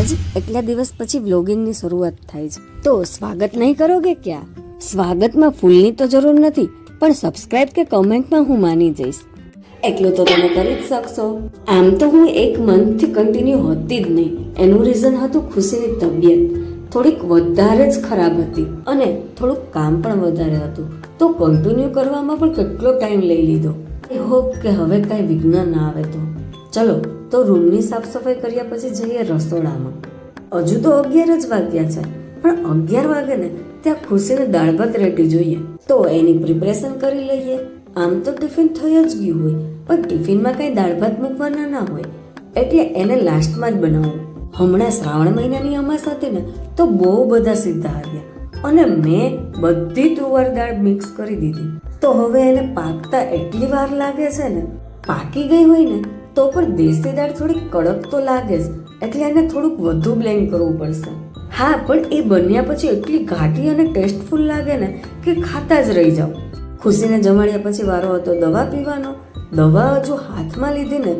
આજ એટલા દિવસ પછી વ્લોગિંગની શરૂઆત થાય છે. તો સ્વાગત નહીં કરોગે ક્યાં? સ્વાગતમાં ફૂલની તો જરૂર નથી, પણ સબસ્ક્રાઇબ કે કમેન્ટમાં હું માની જઈશ. એટલું તો તમે કરી જ શકશો. આમ તો હું એક મંથથી કન્ટિન્યુ હતી જ નહીં. એનું રીઝન હતું ખુશીની તબિયત. થોડીક વધારે જ ખરાબ હતી અને થોડુંક કામ પણ વધારે હતું. તો કન્ટિન્યુ કરવામાં પણ કેટલો ટાઈમ લઈ લીધો? આઈ હોપ કે હવે કાંઈ વિઘ્ન ના આવે તો. ચલો તો રૂમની સાફ સફાઈ કર્યા પછી જઈએ રસોડામાં. હજુ તો અગિયાર જ વાગ્યા છે, પણ અગિયાર વાગે ને ત્યાં ખુશીને દાળ ભાત રેડી જોઈએ. તો એની પ્રિપરેશન કરી લઈએ. આમ તો ટિફિન થઈ જ ગયું હોય, પણ ટિફિનમાં કઈ દાળ ભાત મૂકવાના ના હોય, એટલે એને લાસ્ટમાં જ બનાવવું હમણાં શ્રાવણ મહિનાની અમાસ હતી ને, તો બહુ બધા સીધા આવ્યા, અને મેં બધી તુવાર દાળ મિક્સ કરી દીધી. તો હવે એને પાકતા એટલી વાર લાગે છે ને, પાકી ગઈ હોય ને તો પણ દેશી દાળ થોડી કડક તો લાગે જ, એટલે એને થોડુંક વધુ બ્લેન્ડ કરવું પડશે. હા, પણ એ બન્યા પછી એટલી ઘાટી અને ટેસ્ટફુલ લાગે ને કે ખાતા જ રહી જાઓ. ખુશીને જમાડ્યા પછી વારો હતો દવા પીવાનો. દવા હજુ હાથમાં લીધી ને,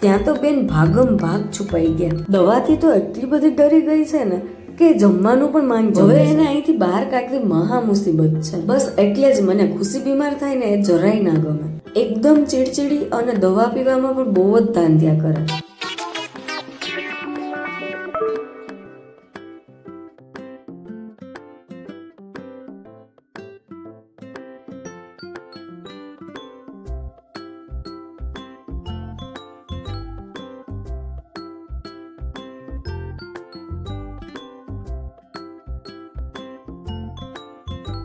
ત્યાં તો બેન ભાગમ ભાગ છુપાઈ ગયા. દવાથી તો એટલી બધી ડરી ગઈ છે ને કે જમવાનું પણ માંગ હવે એને અહીંથી બહાર કાઢવી મહા મુસીબત છે. બસ એટલે જ મને ખુશી બીમાર થાય ને એ જરાય ના ગમે. એકદમ ચીડચીડી અને દવા પીવામાં પણ બહુ જ ધ્યાન કરે.